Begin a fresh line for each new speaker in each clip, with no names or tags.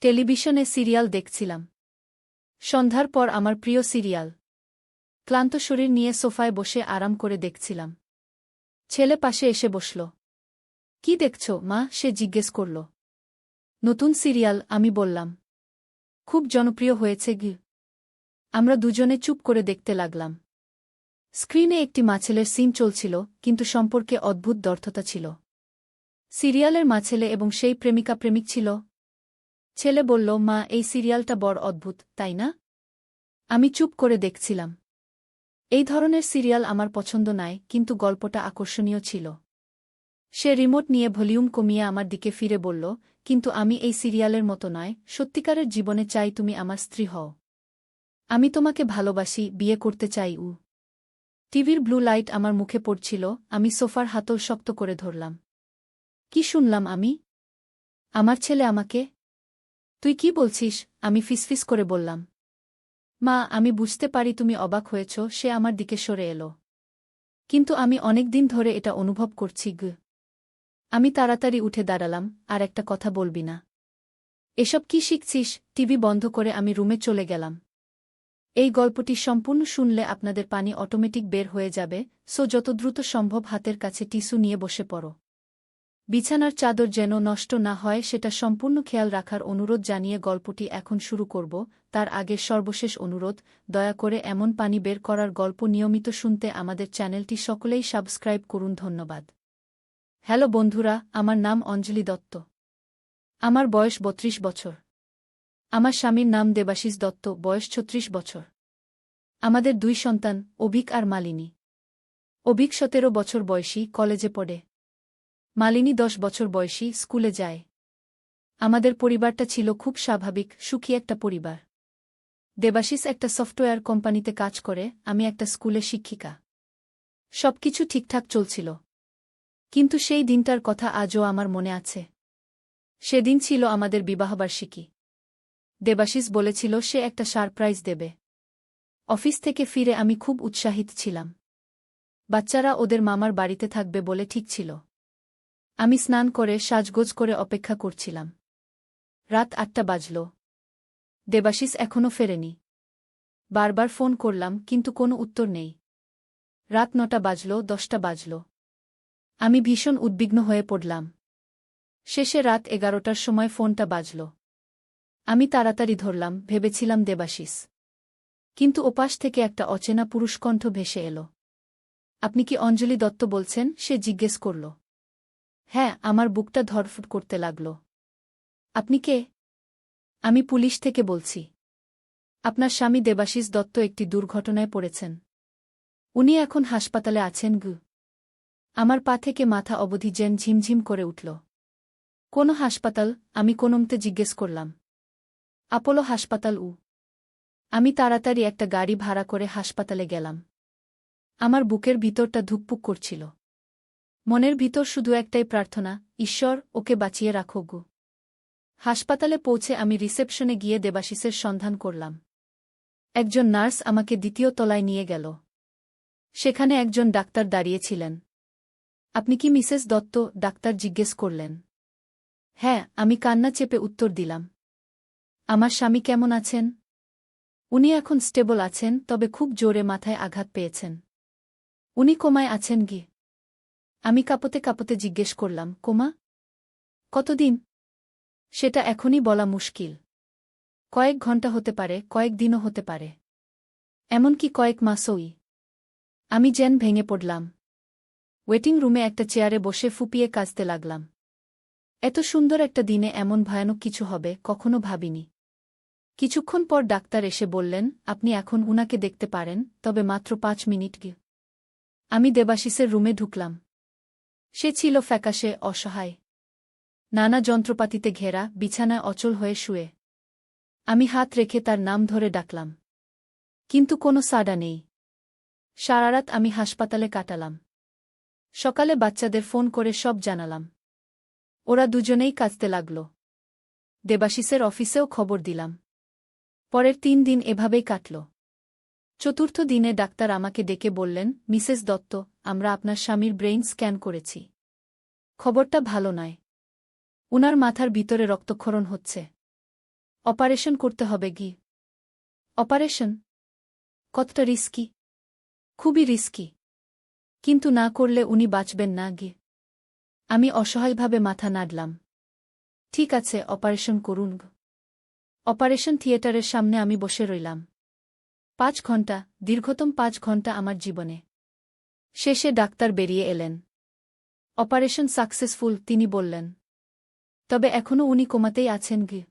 টেলিভিশনে সিরিয়াল দেখছিলাম। সন্ধ্যার পর আমার প্রিয় সিরিয়াল। ক্লান্ত শরীর নিয়ে সোফায় বসে আরাম করে দেখছিলাম। ছেলে পাশে এসে বসল। কি দেখছ, মা? সে জিজ্ঞেস করল। নতুন সিরিয়াল, আমি বললাম। খুব জনপ্রিয় হয়েছে গি আমরা দুজনে চুপ করে দেখতে লাগলাম। স্ক্রিনে একটি মাছেলের সিন চলছিল, কিন্তু সম্পর্কে অদ্ভুত দর্থতা ছিল। সিরিয়ালের মাছেলে এবং সেই প্রেমিকা প্রেমিক ছিল ছেলে বলল, মা, এই সিরিয়ালটা বড় অদ্ভুত, তাই না? আমি চুপ করে দেখছিলাম। এই ধরনের সিরিয়াল আমার পছন্দ নাই, কিন্তু গল্পটা আকর্ষণীয় ছিল। সে রিমোট নিয়ে ভলিউম কমিয়ে আমার দিকে ফিরে বলল, কিন্তু আমি এই সিরিয়ালের মতো নয়, সত্যিকারের জীবনে চাই তুমি আমার স্ত্রী হও। আমি তোমাকে ভালোবাসি, বিয়ে করতে চাই, উ। টিভির ব্লু লাইট আমার মুখে পড়ছিল, আমি সোফার হাতল শক্ত করে ধরলাম। কি শুনলাম আমি? আমার ছেলে আমাকে তুই কি বলছিস? আমি ফিসফিস করে বললাম। মা, আমি বুঝতে পারি তুমি অবাক হয়েছ, সে আমার দিকে সরে এলো। কিন্তু আমি অনেক দিন ধরে এটা অনুভব করছি, গ। আমি তাড়াতাড়ি উঠে দাঁড়ালাম, আর একটা কথা বলবি না। এসব কি শিখছিস? টিভি বন্ধ করে আমি রুমে চলে গেলাম। এই গল্পটি সম্পূর্ণ শুনলে আপনাদের পানি অটোমেটিক বের হয়ে যাবে, সো যত দ্রুত সম্ভব হাতের কাছে টিস্যু নিয়ে বসে পড়ো। বিছানার চাদর যেন নষ্ট না হয় সেটা সম্পূর্ণ খেয়াল রাখার অনুরোধ জানিয়ে গল্পটি এখন শুরু করব। তার আগে সর্বশেষ অনুরোধ, দয়া করে এমন পানি বের করার গল্প নিয়মিত শুনতে আমাদের চ্যানেলটি সকলেই সাবস্ক্রাইব করুন, ধন্যবাদ। হ্যালো বন্ধুরা, আমার নাম অঞ্জলি দত্ত। আমার বয়স বত্রিশ বছর। আমার স্বামীর নাম দেবাশিস দত্ত, বয়স ছত্রিশ বছর। আমাদের দুই সন্তান, অভিক আর মালিনী। অভিক সতেরো বছর বয়সী, কলেজে পড়ে। মালিনী দশ বছর বয়সী স্কুলে যায়। আমাদের পরিবারটা ছিল খুব স্বাভাবিক, সুখী একটা পরিবার। দেবাশিস একটা সফটওয়্যার কোম্পানিতে কাজ করে, আমি একটা স্কুলে শিক্ষিকা। সবকিছু ঠিকঠাক চলছিল। কিন্তু সেই দিনটার কথা আজও আমার মনে আছে। সেদিন ছিল আমাদের বিবাহবার্ষিকী। দেবাশিস বলেছিল, সে একটা সারপ্রাইজ দেবে। অফিস থেকে ফিরে আমি খুব উৎসাহিত ছিলাম। বাচ্চারা ওদের মামার বাড়িতে থাকবে বলে ঠিক ছিল। আমি স্নান করে সাজগোজ করে অপেক্ষা করছিলাম। রাত আটটা বাজল। দেবাশিস এখনও ফেরেনি। বারবার ফোন করলাম, কিন্তু কোনো উত্তর নেই। রাত নটা বাজল, দশটা বাজল। আমি ভীষণ উদ্বিগ্ন হয়ে পড়লাম। শেষে রাত এগারোটার সময় ফোনটা বাজল। আমি তাড়াতাড়ি ধরলাম, ভেবেছিলাম দেবাশিস। কিন্তু ওপাশ থেকে একটা অচেনা পুরুষকণ্ঠ ভেসে এল। আপনি কি অঞ্জলি দত্ত বলছেন? সে জিজ্ঞেস করল। হ্যাঁ আমার বুকটা ধরফুট করতে লাগল। আপনি কে? আমি পুলিশ থেকে বলছি। আপনার স্বামী দেবাশিস দত্ত একটি দুর্ঘটনায় পড়েছেন। উনি এখন হাসপাতালে আছেন গু। আমার পা থেকে মাথা অবধি যেন ঝিমঝিম করে উঠল। কোন হাসপাতাল, আমি কোনমতে জিজ্ঞেস করলাম। আপোলো হাসপাতাল উ। আমি তাড়াতাড়ি একটা গাড়ি ভাড়া করে হাসপাতালে গেলাম। আমার বুকের ভিতরটা ধুকপুক করছিল। মনের ভিতর শুধু একটাই প্রার্থনা, ঈশ্বর, ওকে বাঁচিয়ে রাখো গু। হাসপাতালে পৌঁছে আমি রিসেপশনে গিয়ে দেবাশিসের সন্ধান করলাম। একজন নার্স আমাকে দ্বিতীয় তলায় নিয়ে গেল। সেখানে একজন ডাক্তার দাঁড়িয়েছিলেন। আপনি কি মিসেস দত্ত? ডাক্তার জিজ্ঞেস করলেন। হ্যাঁ আমি কান্না চেপে উত্তর দিলাম। আমার স্বামী কেমন আছেন? উনি এখন স্টেবল আছেন, তবে খুব জোরে মাথায় আঘাত পেয়েছেন। উনি কোমায় আছেন গি আমি কাপতে কাপতে জিজ্ঞেস করলাম, কোমা, কতদিন? সেটা এখনই বলা মুশকিল। কয়েক ঘণ্টা হতে পারে, কয়েক দিনও হতে পারে। এমনকি কয়েক মাসই। আমি যেন ভেঙে পড়লাম। ওয়েটিং রুমে একটা চেয়ারে বসে ফুপিয়ে কাজতে লাগলাম। এত সুন্দর একটা দিনে এমন ভয়ানক কিছু হবে, কখনো ভাবিনি। কিছুক্ষণ পর ডাক্তার এসে বললেন, আপনি এখন উনাকে দেখতে পারেন, তবে মাত্র পাঁচ মিনিট আমি দেবাশিসের রুমে ঢুকলাম। সে ছিল ফ্যাকাশে অসহায়। নানা যন্ত্রপাতিতে ঘেরা, বিছানায় অচল হয়ে শুয়ে। আমি হাত রেখে তার নাম ধরে ডাকলাম। কিন্তু কোনো সাডা নেই। সারারাত আমি হাসপাতালে কাটালাম। সকালে বাচ্চাদের ফোন করে সব জানালাম। ওরা দুজনেই কাঁদতে লাগল। দেবাশিসের অফিসেও খবর দিলাম। পরের তিন দিন এভাবেই কাটল। চতুর্থ দিনে ডাক্তার আমাকে ডেকে বললেন, মিসেস দত্ত, আমরা আপনার স্বামীর ব্রেইন স্ক্যান করেছি। খবরটা ভালো নয়। উনার মাথার ভিতরে রক্তক্ষরণ হচ্ছে। অপারেশন করতে হবে গি অপারেশন? কতটা রিস্কি? খুবই রিস্কি। কিন্তু না করলে উনি বাঁচবেন না গি আমি অসহায়ভাবে মাথা নাড়লাম। ঠিক আছে, অপারেশন করুন অপারেশন থিয়েটারের সামনে আমি বসে রইলাম। পাঁচ ঘণ্টা দীর্ঘতম পাঁচ ঘণ্টা আমার জীবনে। শেষে ডাক্তার বেরিয়ে এলেন। অপারেশন সাকসেসফুল, তিনি বললেন। তবে এখনও উনি কোমাতেই আছেন গি।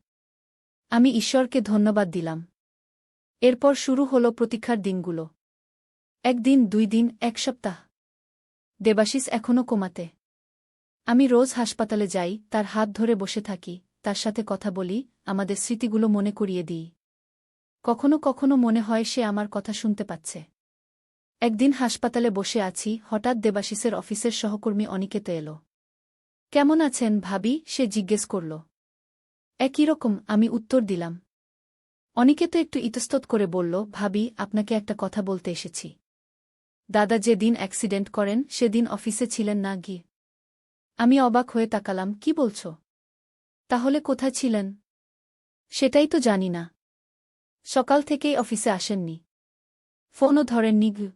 আমি ঈশ্বরকে ধন্যবাদ দিলাম। এরপর শুরু হল প্রতীক্ষার দিনগুলো। একদিন, দুই দিন, এক সপ্তাহ। দেবাশিস এখনও কোমাতে। আমি রোজ হাসপাতালে যাই, তার হাত ধরে বসে থাকি, তার সাথে কথা বলি, আমাদের স্মৃতিগুলো মনে করিয়ে দিই। কখনো কখনো মনে হয় সে আমার কথা শুনতে পাচ্ছে। একদিন হাসপাতালে বসে আছি, হঠাৎ দেবাশিসের অফিসের সহকর্মী অনিকেতে এল। কেমন আছেন ভাবি? সে জিজ্ঞেস করল। একই রকম, আমি উত্তর দিলাম। অনিকেত একটু ইতস্তত করে বলল, ভাবি, আপনাকে একটা কথা বলতে এসেছি। দাদা যেদিন অ্যাক্সিডেন্ট করেন, সেদিন অফিসে ছিলেন না গিয়ে। আমি অবাক হয়ে তাকালাম, কি বলছ? তাহলে কোথায় ছিলেন? সেটাই তো জানি না। সকাল থেকেই অফিসে আসেননি। ফোনও ধরেননি গু।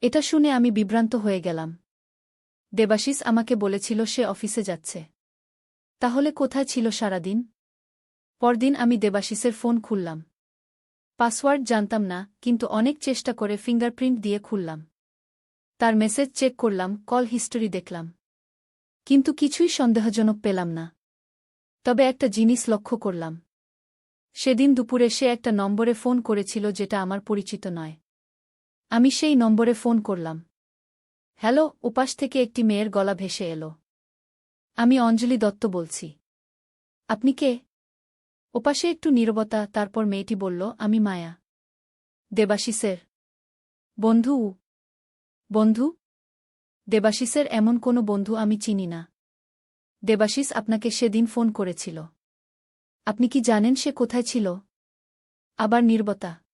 এটা শুনে আমি বিভ্রান্ত হয়ে গেলাম। দেবাশিস আমাকে বলেছিল সে অফিসে যাচ্ছে। তাহলে কোথায় ছিল সারাদিন? পরদিন আমি দেবাশিসের ফোন খুললাম। পাসওয়ার্ড জানতাম না, কিন্তু অনেক চেষ্টা করে ফিঙ্গারপ্রিন্ট দিয়ে খুললাম। তার মেসেজ চেক করলাম, কল হিস্টোরি দেখলাম। কিন্তু কিছুই সন্দেহজনক পেলাম না। তবে একটা জিনিস লক্ষ্য করলাম। সেদিন দুপুরে সে একটা নম্বরে ফোন করেছিল যেটা আমার পরিচিত নয়। আমি সেই নম্বরে ফোন করলাম। হ্যালো, উপাস থেকে একটি মেয়ের গলা ভেসে এলো। আমি অঞ্জলি দত্ত বলছি। আপনি কে? ওপাশে একটু নীরবতা, তারপর মেয়েটি বলল, আমি মায়া। দেবাশিসের। বন্ধু। বন্ধু? দেবাশিসের এমন কোনো বন্ধু আমি চিনি না। দেবাশিস আপনাকে সেদিন ফোন করেছিল। আপনি কি জানেন সে কোথায় ছিল? আবার নির্বতা।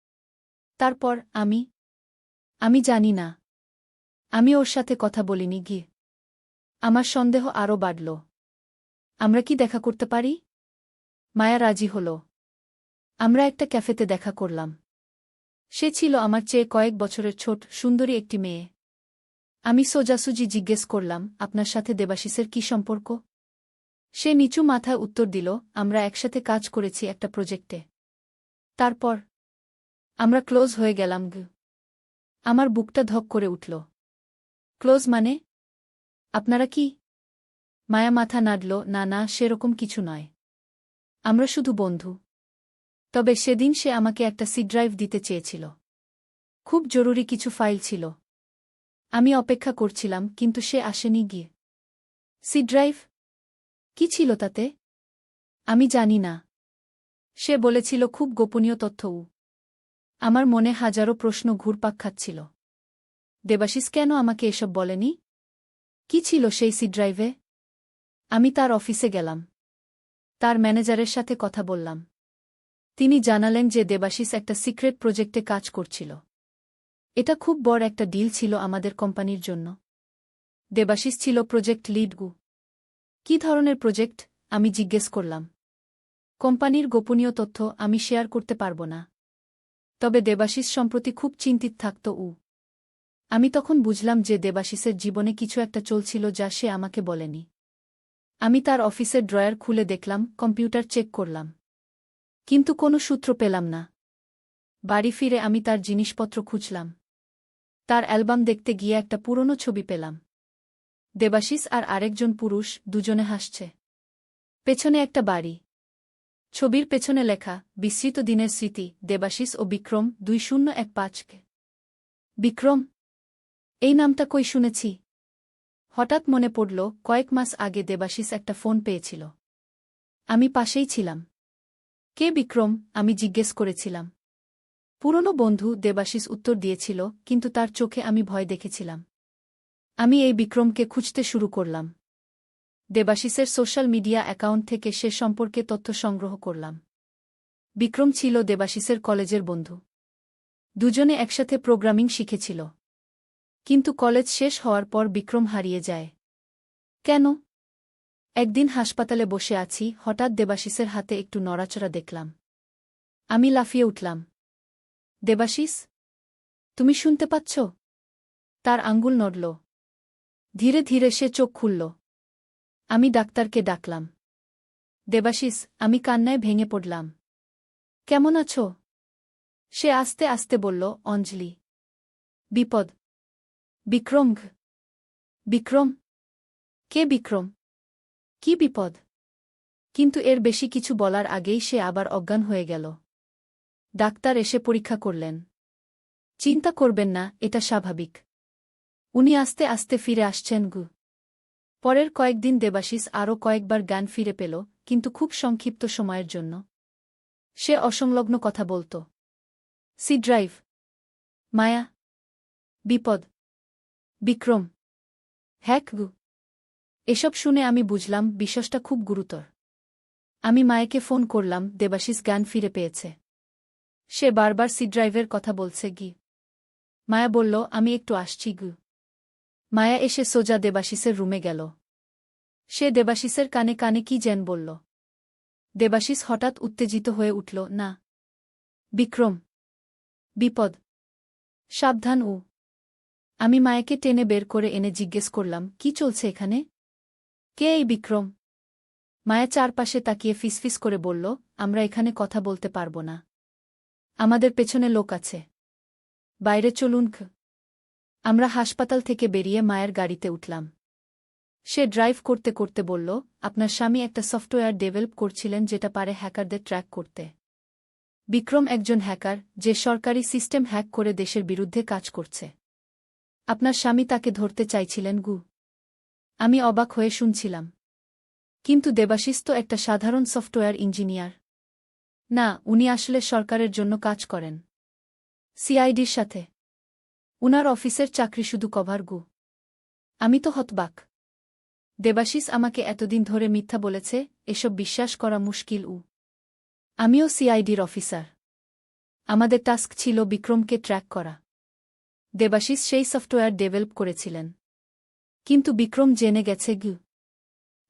তারপর আমি? আমি জানি না। আমি ওর সাথে কথা বলিনি, গিয়ে। আমার সন্দেহ আরও বাড়ল। আমরা কি দেখা করতে পারি? মায়া রাজি হল। আমরা একটা ক্যাফেতে দেখা করলাম। সে ছিল আমার চেয়ে কয়েক বছরের ছোট, সুন্দরী একটি মেয়ে। আমি সোজাসুজি জিজ্ঞেস করলাম, আপনার সাথে দেবাশিসের কি সম্পর্ক? সে নিচু মাথায় উত্তর দিল, আমরা একসাথে কাজ করেছি একটা প্রজেক্টে। তারপর? আমরা ক্লোজ হয়ে গেলাম গ। আমার বুকটা ধক করে উঠল। ক্লোজ মানে? আপনারা কি? মায়া মাথা নাড়ল, না না, সেরকম কিছু নয়। আমরা শুধু বন্ধু। তবে সেদিন সে আমাকে একটা সি ড্রাইভ দিতে চেয়েছিল। খুব জরুরি কিছু ফাইল ছিল। আমি অপেক্ষা করছিলাম, কিন্তু সে আসেনি গিয়ে। C drive? কি ছিল তাতে? আমি জানি না। সে বলেছিল, খুব গোপনীয় তথ্যও। আমার মনে হাজারো প্রশ্ন ঘুরপাক খাচ্ছিল। দেবাশিস, কেন আমাকে এসব বলেনি? কি ছিল সেই সি ড্রাইভে? আমি তার অফিসে গেলাম। তার ম্যানেজারের সাথে কথা বললাম। তিনি জানালেন যে দেবাশিস একটা সিক্রেট প্রজেক্টে কাজ করছিল। এটা খুব বড় একটা ডিল ছিল আমাদের কোম্পানির জন্য। দেবাশিস ছিল প্রজেক্ট লিডগু কি ধরনের প্রজেক্ট আমি জিজ্ঞেস করলাম। কোম্পানির গোপনীয় তথ্য আমি শেয়ার করতে পারব না। তবে দেবাশিস সম্প্রতি খুব চিন্তিত থাকত উ। আমি তখন বুঝলাম যে দেবাশিসের জীবনে কিছু একটা চলছিল যা সে আমাকে বলেনি। আমি তার অফিসের ড্রয়ার খুলে দেখলাম, কম্পিউটার চেক করলাম। কিন্তু কোনো সূত্র পেলাম না। বাড়ি ফিরে আমি তার জিনিসপত্র খুঁজলাম। তার অ্যালবাম দেখতে গিয়ে একটা পুরনো ছবি পেলাম। দেবাশিস আর আরেকজন পুরুষ দুজনে হাসছে। পেছনে একটা বাড়ি। ছবির পেছনে লেখা বিস্মৃত দিনের স্মৃতি, দেবাশিস ও বিক্রম দুই শূন্য এক পাঁচকে। বিক্রম, এই নামটা কই শুনেছি? হঠাৎ মনে পড়ল, কয়েক মাস আগে দেবাশিস একটা ফোন পেয়েছিল। আমি পাশেই ছিলাম। কে বিক্রম? আমি জিজ্ঞেস করেছিলাম। পুরনো বন্ধু দেবাশিস উত্তর দিয়েছিল, কিন্তু তার চোখে আমি ভয় দেখেছিলাম। আমি এই বিক্রমকে খুঁজতে শুরু করলাম। দেবাশিসের সোশ্যাল মিডিয়া অ্যাকাউন্ট থেকে সে সম্পর্কে তথ্য সংগ্রহ করলাম। বিক্রম ছিল দেবাশিসের কলেজের বন্ধু। দুজনে একসাথে প্রোগ্রামিং শিখেছিল। কিন্তু কলেজ শেষ হওয়ার পর বিক্রম হারিয়ে যায়। কেন? একদিন হাসপাতালে বসে আছি, হঠাৎ দেবাশিসের হাতে একটু নড়াচড়া দেখলাম। আমি লাফিয়ে উঠলাম। দেবাশিস, তুমি শুনতে পাচ্ছ? তার আঙ্গুল নড়ল। ধীরে ধীরে সে চোখ খুলল। আমি ডাক্তারকে ডাকলাম। দেবাশিস, আমি কান্নায় ভেঙে পড়লাম। কেমন আছো? সে আস্তে আস্তে বলল, অঞ্জলি। বিপদ। বিক্রম বিক্রম? কে বিক্রম? কি বিপদ? কিন্তু এর বেশি কিছু বলার আগেই সে আবার অজ্ঞান হয়ে গেল। ডাক্তার এসে পরীক্ষা করলেন। চিন্তা করবেন না, এটা স্বাভাবিক। উনি আস্তে আস্তে ফিরে আসছেন গু। পরের কয়েকদিন দেবাশিস আরও কয়েকবার গান ফিরে পেল, কিন্তু খুব সংক্ষিপ্ত সময়ের জন্য। সে অসংলগ্ন কথা বলত। C drive. মায়া। বিপদ। বিক্রম। হ্যাক গু। এসব শুনে আমি বুঝলাম বিশ্বাসটা খুব গুরুতর। আমি মায়াকে ফোন করলাম, দেবাশিস গান ফিরে পেয়েছে। সে বারবার সি ড্রাইভের কথা বলছে গি। মায়া বলল, আমি একটু আসছি গু। মায়া এসে সোজা দেবাশিসের রুমে গেল। সে দেবাশিসের কানে কানে কি যেন বলল। দেবাশিস হঠাৎ উত্তেজিত হয়ে উঠল, না। বিক্রম। বিপদ। সাবধান ও আমি মায়াকে টেনে বের করে এনে জিজ্ঞেস করলাম, কি চলছে এখানে? কে এই বিক্রম? মায়া চারপাশে তাকিয়ে ফিসফিস করে বলল, আমরা এখানে কথা বলতে পারব না। আমাদের পেছনে লোক আছে। বাইরে চলুন খ। আমরা হাসপাতাল থেকে বেরিয়ে মায়ের গাড়িতে উঠলাম। সে ড্রাইভ করতে করতে বলল, আপনার স্বামী একটা সফটওয়্যার ডেভেলপ করছিলেন যেটা পারে হ্যাকারদের ট্র্যাক করতে। বিক্রম একজন হ্যাকার, যে সরকারি সিস্টেম হ্যাক করে দেশের বিরুদ্ধে কাজ করছে। আপনার স্বামী তাকে ধরতে চাইছিলেন, গু। আমি অবাক হয়ে শুনছিলাম। কিন্তু দেবাশিস তো একটা সাধারণ সফটওয়্যার ইঞ্জিনিয়ার। না, উনি আসলে সরকারের জন্য কাজ করেন। সিআইডির সাথে। উনার অফিসের চাকরি শুধু কভার গু। আমি তো হতবাক। দেবাশিস আমাকে এতদিন ধরে মিথ্যা বলেছে, এসব বিশ্বাস করা মুশকিল উ। আমিও সিআইডির অফিসার। আমাদের টাস্ক ছিল বিক্রমকে ট্র্যাক করা। দেবাশিস সেই সফটওয়্যার ডেভেলপ করেছিলেন। কিন্তু বিক্রম জেনে গেছে গু।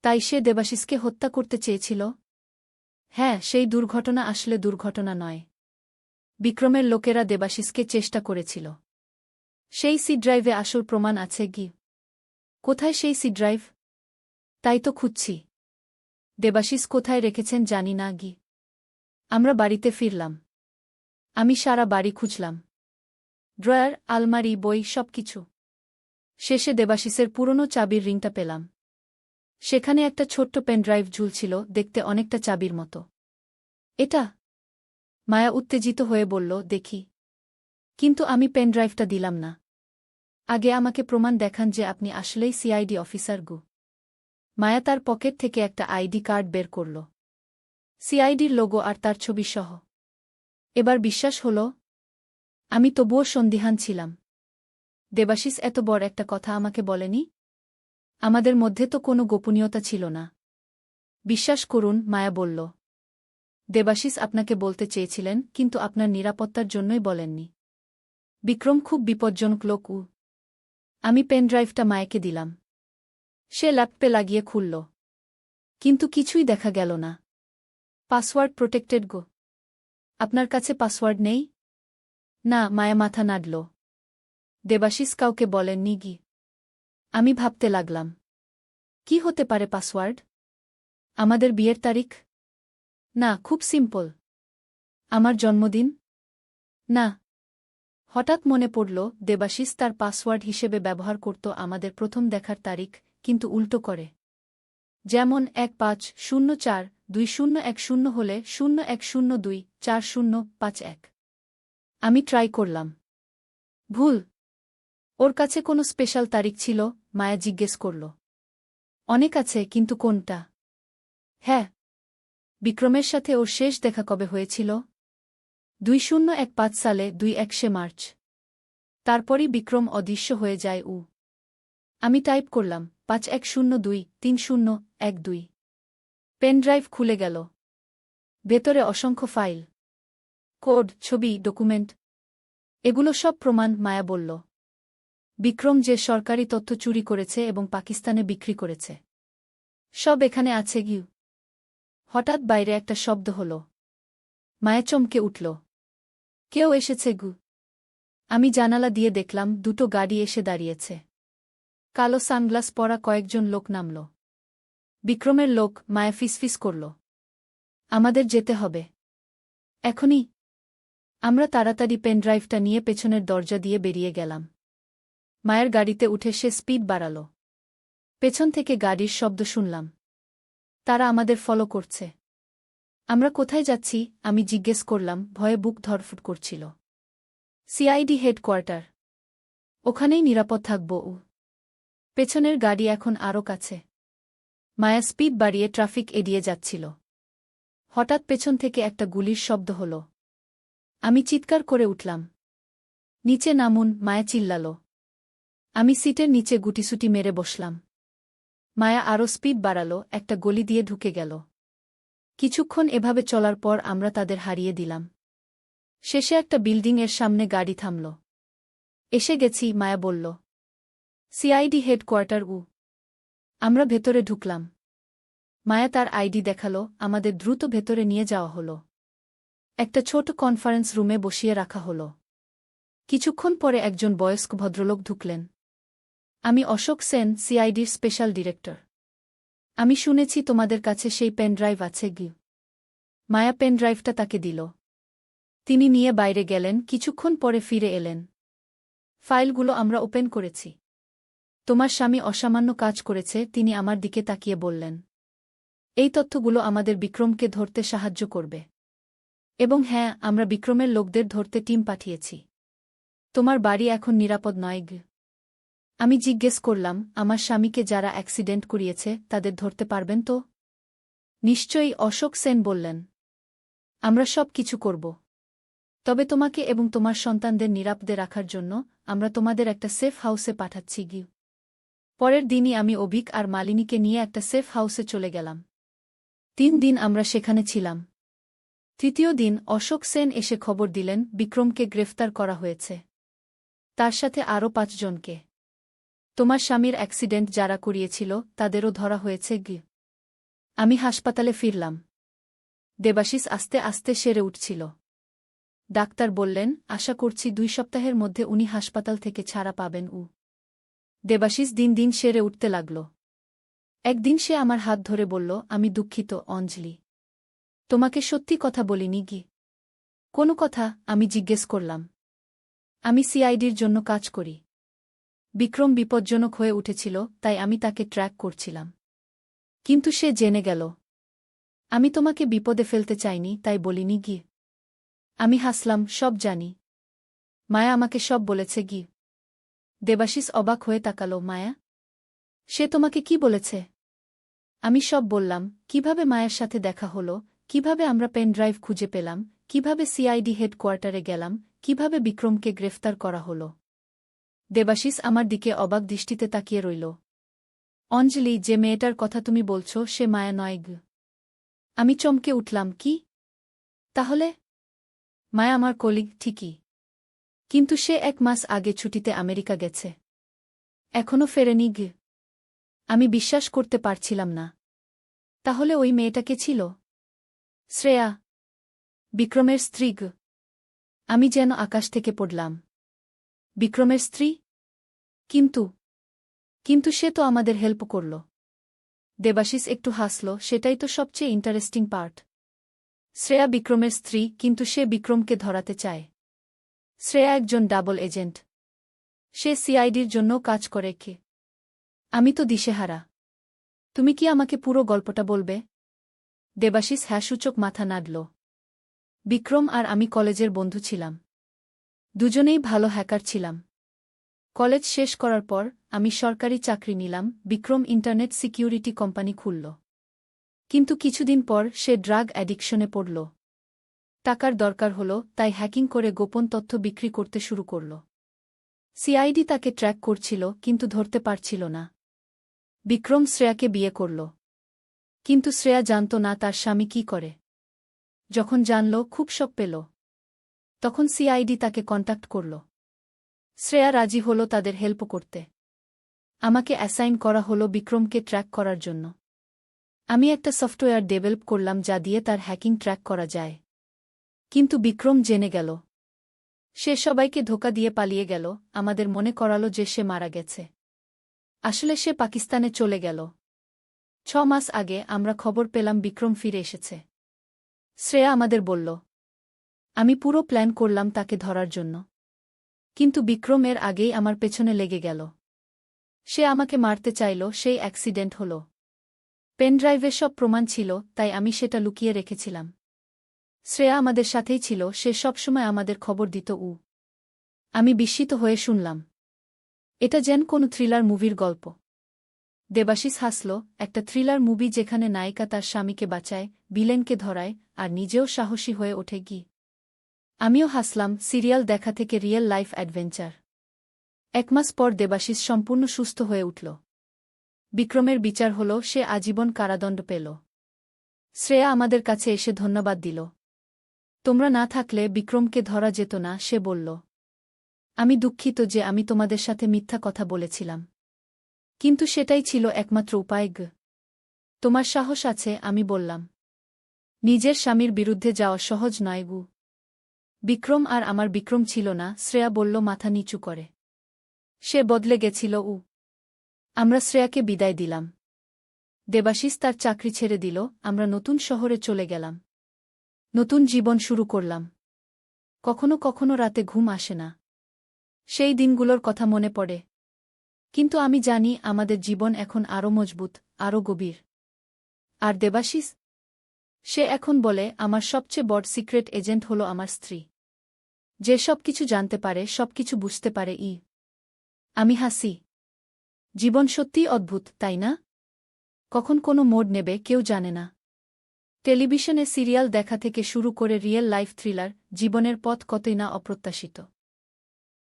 তাই সে দেবাশিসকে হত্যা করতে চেয়েছিল। হ্যাঁ সেই দুর্ঘটনা আসলে দুর্ঘটনা নয়। বিক্রমের লোকেরা দেবাশিসকে চেষ্টা করেছিল। সেই সি ড্রাইভে আসল প্রমাণ আছে গি কোথায় সেই সি ড্রাইভ? তাই তো খুঁজছি। দেবাশিস কোথায় রেখেছেন জানি না গি। আমরা বাড়িতে ফিরলাম। আমি সারা বাড়ি খুঁজলাম। ড্রয়ার, আলমারি, বই, সবকিছু। শেষে দেবাশিসের পুরনো চাবির রিংটা পেলাম। সেখানে একটা ছোট্ট পেনড্রাইভ ঝুলছিল দেখতে অনেকটা চাবির মতো। এটা? মায়া উত্তেজিত হয়ে বলল, দেখি। কিন্তু আমি পেনড্রাইভটা দিলাম না। আগে আমাকে প্রমাণ দেখান যে আপনি আসলেই সিআইডি অফিসার গু। মায়া তার পকেট থেকে একটা আইডি কার্ড বের করল। সিআইডির লোগো আর তার ছবি সহ। এবার বিশ্বাস হল, আমি তবুও সন্দিহান ছিলাম। দেবাশিস, এত বড় একটা কথা আমাকে বলেনি? আমাদের মধ্যে তো কোনো গোপনীয়তা ছিল না। বিশ্বাস করুন, মায়া বলল। দেবাশিস আপনাকে বলতে চেয়েছিলেন, কিন্তু আপনার নিরাপত্তার জন্যই বলেননি। বিক্রম খুব বিপজ্জনক লোক উ। আমি পেনড্রাইভটা মায়েকে দিলাম। সে ল্যাপটপে লাগিয়ে খুলল। কিন্তু কিছুই দেখা গেল না। পাসওয়ার্ড প্রোটেক্টেড গো। আপনার কাছে পাসওয়ার্ড নেই? না, মায়া মাথা নাড়ল। দেবাশিস কাউকে বলেননি গি। আমি ভাবতে লাগলাম। কি হতে পারে পাসওয়ার্ড? আমাদের বিয়ের তারিখ? না, খুব সিম্পল। আমার জন্মদিন? না হঠাৎ মনে পড়ল, দেবাশিস তার পাসওয়ার্ড হিসেবে ব্যবহার করত আমাদের প্রথম দেখার তারিখ, কিন্তু উল্টো করে। যেমন এক পাঁচ শূন্য চার দুই শূন্য এক শূন্য হলে শূন্য এক শূন্য দুই চার শূন্য পাঁচ এক। আমি ট্রাই করলাম। ভুল। ওর কাছে কোনো স্পেশাল তারিখ ছিল, মায়া জিজ্ঞেস করল। অনেক আছে, কিন্তু কোনটা? হ্যাঁ। বিক্রমের সাথে ওর শেষ দেখা কবে হয়েছিল? দুই শূন্য এক পাঁচ সালে দুই একশে মার্চ। তারপরই বিক্রম অদৃশ্য হয়ে যায় উ। আমি টাইপ করলাম, পাঁচ এক শূন্য দুই, তিন শূন্য এক দুই। পেনড্রাইভ খুলে গেল। ভেতরে অসংখ্য ফাইল। কোড, ছবি, ডকুমেন্ট। এগুলো সব প্রমাণ মায়া বলল। বিক্রম যে সরকারি তথ্য চুরি করেছে এবং পাকিস্তানে বিক্রি করেছে। সব এখানে আছে গিউ। হঠাৎ বাইরে একটা শব্দ হল। মায়া চমকে উঠল। কেউ এসেছে গু। আমি জানালা দিয়ে দেখলাম দুটো গাড়ি এসে দাঁড়িয়েছে। কালো সানগ্লাস পরা কয়েকজন লোক নামল। বিক্রমের লোক মায়া ফিসফিস করল। আমাদের যেতে হবে। এখনই। আমরা তাড়াতাড়ি পেনড্রাইভটা নিয়ে পেছনের দরজা দিয়ে বেরিয়ে গেলাম। মায়ের গাড়িতে উঠে সে স্পিড বাড়াল। পেছন থেকে গাড়ির শব্দ শুনলাম। তারা আমাদের ফলো করছে। আমরা কোথায় যাচ্ছি, আমি জিজ্ঞেস করলাম, ভয়ে বুক ধরফুট করছিল। CID headquarter. ওখানেই নিরাপদ থাকব ও পেছনের গাড়ি এখন আরও কাছে। মায়া স্পিড বাড়িয়ে ট্রাফিক এড়িয়ে যাচ্ছিল। হঠাৎ পেছন থেকে একটা গুলির শব্দ হল। আমি চিৎকার করে উঠলাম। নিচে নামুন, মায়া চিল্লাল। আমি সিটের নিচে গুটিসুটি মেরে বসলাম। মায়া আরও স্পিড বাড়াল, একটা গলি দিয়ে ঢুকে গেল। কিছুক্ষণ এভাবে চলার পর আমরা তাদের হারিয়ে দিলাম। শেষে একটা বিল্ডিংয়ের সামনে গাড়ি থামল। এসে গেছি, মায়া বলল। সিআইডি হেডকোয়ার্টার উ। আমরা ভেতরে ঢুকলাম। মায়া তার আইডি দেখাল, আমাদের দ্রুত ভেতরে নিয়ে যাওয়া হল। একটা ছোট কনফারেন্স রুমে বসিয়ে রাখা হল। কিছুক্ষণ পরে একজন বয়স্ক ভদ্রলোক ঢুকলেন। আমি অশোক সেন, সিআইডির স্পেশাল ডিরেক্টর। আমি শুনেছি তোমাদের কাছে সেই পেনড্রাইভ আছে গি মায়া পেনড্রাইভটা তাকে দিল। তিনি নিয়ে বাইরে গেলেন, কিছুক্ষণ পরে ফিরে এলেন। ফাইলগুলো আমরা ওপেন করেছি। তোমার স্বামী অসামান্য কাজ করেছে, তিনি আমার দিকে তাকিয়ে বললেন। এই তথ্যগুলো আমাদের বিক্রমকে ধরতে সাহায্য করবে। এবং হ্যাঁ আমরা বিক্রমের লোকদের ধরতে টিম পাঠিয়েছি। তোমার বাড়ি এখন নিরাপদ নয় আমি জিজ্ঞেস করলাম, আমার স্বামীকে যারা অ্যাক্সিডেন্ট করিয়েছে, তাদের ধরতে পারবেন তো? নিশ্চয়ই অশোক সেন বললেন। আমরা সব কিছু করব। তবে তোমাকে এবং তোমার সন্তানদের নিরাপদে রাখার জন্য আমরা তোমাদের একটা সেফ হাউসে পাঠাচ্ছি গি পরের দিনই আমি অভিক আর মালিনীকে নিয়ে একটা সেফ হাউসে চলে গেলাম। তিন দিন আমরা সেখানে ছিলাম। তৃতীয় দিন অশোক সেন এসে খবর দিলেন, বিক্রমকে গ্রেফতার করা হয়েছে। তার সাথে আরও পাঁচজনকে। তোমার স্বামীর অ্যাক্সিডেন্ট যারা করিয়েছিল, তাদেরও ধরা হয়েছে গি। আমি হাসপাতালে ফিরলাম। দেবাশিস আস্তে আস্তে সেরে উঠছিল। ডাক্তার বললেন, আশা করছি দুই সপ্তাহের মধ্যে উনি হাসপাতাল থেকে ছাড়া পাবেন উ। দেবাশিস দিন দিন সেরে উঠতে লাগল। একদিন সে আমার হাত ধরে বলল, আমি দুঃখিত, অঞ্জলি। তোমাকে সত্যি কথা বলিনি গি। কোনো কথা আমি জিজ্ঞেস করলাম। আমি সিআইডির জন্য কাজ করি। বিক্রম বিপজ্জনক হয়ে উঠেছিল, তাই আমি তাকে ট্র্যাক করছিলাম। কিন্তু সে জেনে গেল। আমি তোমাকে বিপদে ফেলতে চাইনি, তাই বলিনি গি আমি হাসলাম, সব জানি। মায়া আমাকে সব বলেছে গি দেবাশিস অবাক হয়ে তাকালো, মায়া? সে তোমাকে কি বলেছে? আমি সব বললাম, কীভাবে মায়ের সাথে দেখা হলো, কীভাবে আমরা পেন ড্রাইভ খুঁজে পেলাম, কীভাবে সিআইডি হেডকোয়ার্টারে গেলাম, কীভাবে বিক্রমকে গ্রেফতার করা হল। দেবাশিস আমার দিকে অবাক দৃষ্টিতে তাকিয়ে রইল। অঞ্জলি, যে মেয়েটার কথা তুমি বলছ, সে মায়া নয় গ। আমি চমকে উঠলাম, কি? তাহলে? মায়া আমার কলিগ, ঠিকই। কিন্তু সে এক মাস আগে ছুটিতে আমেরিকা গেছে। এখনও ফেরেনি গ। আমি বিশ্বাস করতে পারছিলাম না। তাহলে ওই মেয়েটাকে ছিল? শ্রেয়া। বিক্রমের স্ত্রী আমি যেন আকাশ থেকে পড়লাম। বিক্রমের স্ত্রী? কিন্তু কিন্তু সে তো আমাদের হেল্প করল। দেবাশিস একটু হাসল, সেটাই তো সবচেয়ে ইন্টারেস্টিং পার্ট শ্রেয়া বিক্রমের স্ত্রী, কিন্তু সে বিক্রমকে ধরাতে চায়। শ্রেয়া একজন ডাবল এজেন্ট সে সিআইডির জন্য কাজ করে কে। আমি তো দিশেহারা। তুমি কি আমাকে পুরো গল্পটা বলবে? দেবাশিস হ্যাসূচক মাথা নাড়ল। বিক্রম আর আমি কলেজের বন্ধু ছিলাম। দুজনেই ভালো হ্যাকার ছিলাম। কলেজ শেষ করার পর আমি সরকারি চাকরি নিলাম, বিক্রম ইন্টারনেট সিকিউরিটি কোম্পানি খুলল। কিন্তু কিছুদিন পর সে ড্রাগ অ্যাডিকশনে পড়ল। টাকার দরকার হল, তাই হ্যাকিং করে গোপন তথ্য বিক্রি করতে শুরু করল। সিআইডি তাকে ট্র্যাক করছিল, কিন্তু ধরতে পারছিল না। বিক্রম শ্রেয়াকে বিয়ে করল। কিন্তু শ্রেয়া জানত না তার স্বামী কি করে। যখন জানল, খুব শক পেল। তখন সিআইডি তাকে কন্ট্যাক্ট করল। শ্রেয়া রাজি হল তাদের হেল্প করতে। আমাকে অ্যাসাইন করা হল বিক্রমকে ট্র্যাক করার জন্য। আমি একটা সফটওয়্যার ডেভেলপ করলাম যা দিয়ে তার হ্যাকিং ট্র্যাক করা যায়। কিন্তু বিক্রম জেনে গেল। সে সবাইকে ধোকা দিয়ে পালিয়ে গেল, আমাদের মনে করালো যে সে মারা গেছে। আসলে সে পাকিস্তানে চলে গেল। ছ মাস আগে আমরা খবর পেলাম বিক্রম ফিরে এসেছে। শ্রেয়া আমাদের বলল আমি পুরো প্ল্যান করলাম তাকে ধরার জন্য। কিন্তু বিক্রম এর আগেই আমার পেছনে লেগে গেল। সে আমাকে মারতে চাইল, সেই অ্যাক্সিডেন্ট হল। পেনড্রাইভে সব প্রমাণ ছিল, তাই আমি সেটা লুকিয়ে রেখেছিলাম। শ্রেয়া আমাদের সাথেই ছিল, সে সবসময় আমাদের খবর দিত, উ। আমি বিস্মিত হয়ে শুনলাম। এটা যেন কোনো থ্রিলার মুভির গল্প। দেবাশিস হাসল, একটা থ্রিলার মুভি যেখানে নায়িকা তার স্বামীকে বাঁচায় বিলেনকে ধরায়, আর নিজেও সাহসী হয়ে ওঠে গি আমিও হাসলাম সিরিয়াল দেখা থেকে রিয়েল লাইফ অ্যাডভেঞ্চার। এক মাস পর দেবাশিস সম্পূর্ণ সুস্থ হয়ে উঠল। বিক্রমের বিচার হল, সে আজীবন কারাদণ্ড পেল। শ্রেয়া আমাদের কাছে এসে ধন্যবাদ দিল। তোমরা না থাকলে বিক্রমকে ধরা যেত না, সে বলল। আমি দুঃখিত যে আমি তোমাদের সাথে মিথ্যা কথা বলেছিলাম। কিন্তু সেটাই ছিল একমাত্র উপায় গ। তোমার সাহস আছে, আমি বললাম। নিজের স্বামীর বিরুদ্ধে যাওয়া সহজ নয় গু। বিক্রম আর আমার বিক্রম ছিল না, শ্রেয়া বলল, মাথা নিচু করে। সে বদলে গেছিল, উ। আমরা শ্রেয়াকে বিদায় দিলাম। দেবাশিস তার চাকরি ছেড়ে দিল, আমরা নতুন শহরে চলে গেলাম। নতুন জীবন শুরু করলাম। কখনো কখনো রাতে ঘুম আসে না। সেই দিনগুলোর কথা মনে পড়ে। কিন্তু আমি জানি, আমাদের জীবন এখন আরও মজবুত আরও গভীর। আর দেবাশিস সে এখন বলে, আমার সবচেয়ে বড় সিক্রেট এজেন্ট হল আমার স্ত্রী। যে সব কিছু জানতে পারে, সব কিছু বুঝতে পারে, ই। আমি হাসি। জীবন সত্যিই অদ্ভুত, তাই না? কখন কোনো মোড় নেবে, কেউ জানে না। টেলিভিশনে সিরিয়াল দেখা থেকে শুরু করে রিয়েল লাইফ থ্রিলার, জীবনের পথ কতই না অপ্রত্যাশিত।